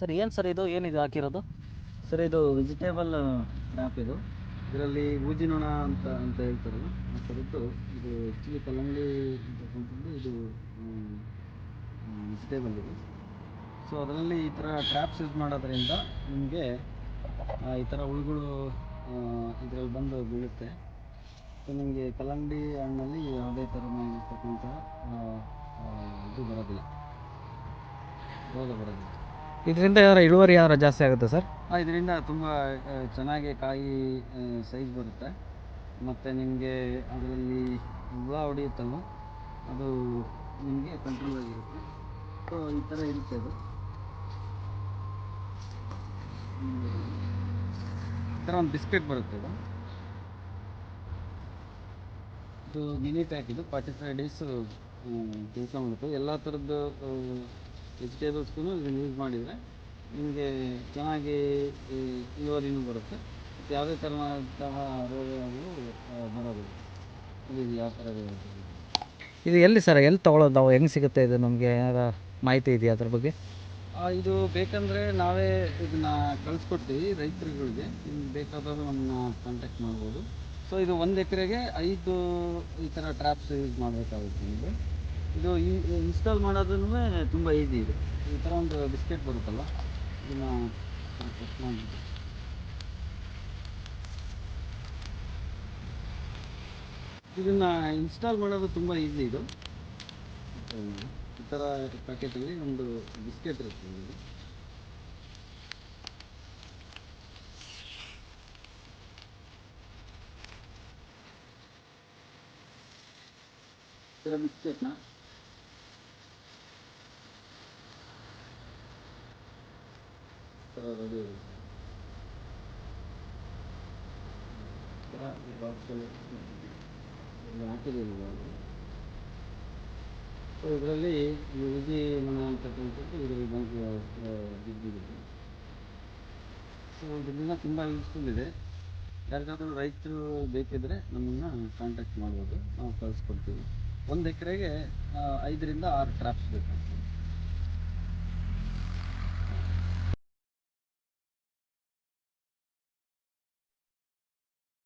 Sir, ಏನು sir ಇದು? ಏನಿದು ಹಾಕಿರೋದು? ಸರ್, ಇದು ವೆಜಿಟೇಬಲ್ ಟ್ಯಾಪ್ ಇದು. ಇದರಲ್ಲಿ ಊಜಿನೊಣ ಅಂತ ಅಂತ ಹೇಳ್ತಾರಲ್ಲ, ಆ ಥರದ್ದು ಇದು ಆ್ಯಕ್ಚುಲಿ ಕಲ್ಲಂಗಡಿ ಅಂತಕ್ಕಂಥದ್ದು ಇದು ವೆಜಿಟೇಬಲ್ ಇದು. ಸೊ ಅದರಲ್ಲಿ ಈ ಥರ ಟ್ರ್ಯಾಪ್ಸ್ ಯೂಸ್ ಮಾಡೋದ್ರಿಂದ ನಿಮಗೆ ಈ ಥರ ಹುಳುಗಳು ಇದರಲ್ಲಿ ಬಂದು ಬೀಳುತ್ತೆ. ಸೊ ನಿಮಗೆ ಕಲ್ಲಂಗಡಿ ಹಣ್ಣಲ್ಲಿ ಯಾವುದೇ ಥರನಾಗಿರ್ತಕ್ಕಂಥ ಇದು ಬರೋದಿಲ್ಲ. ರೋಗ ಬರೋದಿಲ್ಲ. ಇದರಿಂದ ಏನಾರ ಇಳುವರಿ ಏನಾರ ಜಾಸ್ತಿ ಆಗುತ್ತೆ ಸರ್? ಇದರಿಂದ ತುಂಬ ಚೆನ್ನಾಗಿ ಕಾಯಿ ಸೈಜ್ ಬರುತ್ತೆ. ಮತ್ತು ನಿಮಗೆ ಅದರಲ್ಲಿ ಹುಳ ಹೊಡೆಯುತ್ತಲ್ಲ ಅದು ನಿಮಗೆ ಕಂಟ್ರೋಲ್ ಆಗಿರುತ್ತೆ. ಸೊ ಈ ಥರ ಇರುತ್ತೆ ಅದು. ಈ ಥರ ಒಂದು ಬಿಸ್ಕೆಟ್ ಬರುತ್ತೆ ಇದು ಇದು ಮಿನಿ ಪ್ಯಾಕ್ ಇದು. ಫಾರ್ಟಿ ಫೈವ್ ಡೇಸು ಕೆಲಸ ಮಾಡುತ್ತೆ. ಎಲ್ಲ ಥರದ್ದು ವೆಜಿಟೇಬಲ್ಸ್ಗೂ ಇದನ್ನು ಯೂಸ್ ಮಾಡಿದರೆ ನಿಮಗೆ ಚೆನ್ನಾಗಿ ಈ ಇಳುವರಿನೂ ಬರುತ್ತೆ. ಮತ್ತು ಯಾವುದೇ ಥರದಂತಹ ರೋಗಗಳು ಬರೋದಿಲ್ಲ. ಇದು ಯಾವ ಥರ ಇದು ಎಲ್ಲಿ ಸರ್ ಎಲ್ಲಿ ತೊಗೊಳೋದು ನಾವು ಹೆಂಗೆ ಸಿಗುತ್ತೆ ಇದು ನಮಗೆ ಏನಾರ ಮಾಹಿತಿ ಇದೆಯಾ ಅದ್ರ ಬಗ್ಗೆ? ಇದು ಬೇಕಂದರೆ ನಾವೇ ಇದನ್ನು ಕಳಿಸ್ಕೊಡ್ತೀವಿ ರೈತರುಗಳಿಗೆ. ನಿಮ್ಗೆ ಬೇಕಾದವರು ನಮ್ಮನ್ನ ಕಾಂಟ್ಯಾಕ್ಟ್ ಮಾಡ್ಬೋದು. ಸೊ ಇದು ಒಂದು ಎಕರೆಗೆ ಐದು ಈ ಥರ ಟ್ರ್ಯಾಪ್ಸ್ ಯೂಸ್ ಮಾಡಬೇಕಾಗುತ್ತೆ ನಿಮಗೆ. ಇದು ಇನ್ಸ್ಟಾಲ್ ಮಾಡೋದನ್ನು ತುಂಬ ಈಸಿ ಇದೆ. ಈ ಥರ ಒಂದು ಬಿಸ್ಕೆಟ್ ಬರುತ್ತಲ್ಲ, ಇದನ್ನು ಮಾಡಿಬಿಟ್ಟು ಇದನ್ನು ಇನ್ಸ್ಟಾಲ್ ಮಾಡೋದು ತುಂಬ ಈಸಿ ಇದು. ಈ ಥರ ಪ್ಯಾಕೆಟಲ್ಲಿ ಒಂದು ಬಿಸ್ಕೆಟ್ ಇರುತ್ತೆ ಇದು ಬಿಸ್ಕೆಟ್ನ ಈ ಥರ ರೆಡಿ ಇರುತ್ತೆ ಈ ಥರ ಈ ಬಾಕ್ಸಲ್ಲಿ ಇಲ್ಲಿ ಸೊ ಇದರಲ್ಲಿ ವಿಧಿ ಮನ ಅಂತಕ್ಕಂಥದ್ದು ಇದರಲ್ಲಿ ಬಂದು ಬಿದ್ದಿದೆ ಸೊ ಇದರಿಂದ ತುಂಬ ಯೂಸ್ಫುಲ್ ಇದೆ. ಯಾರಿಗಾದರೂ ರೈತರು ಬೇಕಿದ್ರೆ ನಮ್ಮನ್ನು ಕಾಂಟ್ಯಾಕ್ಟ್ ಮಾಡ್ಬೋದು. ನಾವು ಕಳಿಸ್ಕೊಡ್ತೀವಿ. ಒಂದು ಎಕರೆಗೆ ಐದರಿಂದ ಆರು ಟ್ರಾಪ್ಸ್ ಬೇಕಾಗ್ತದೆ.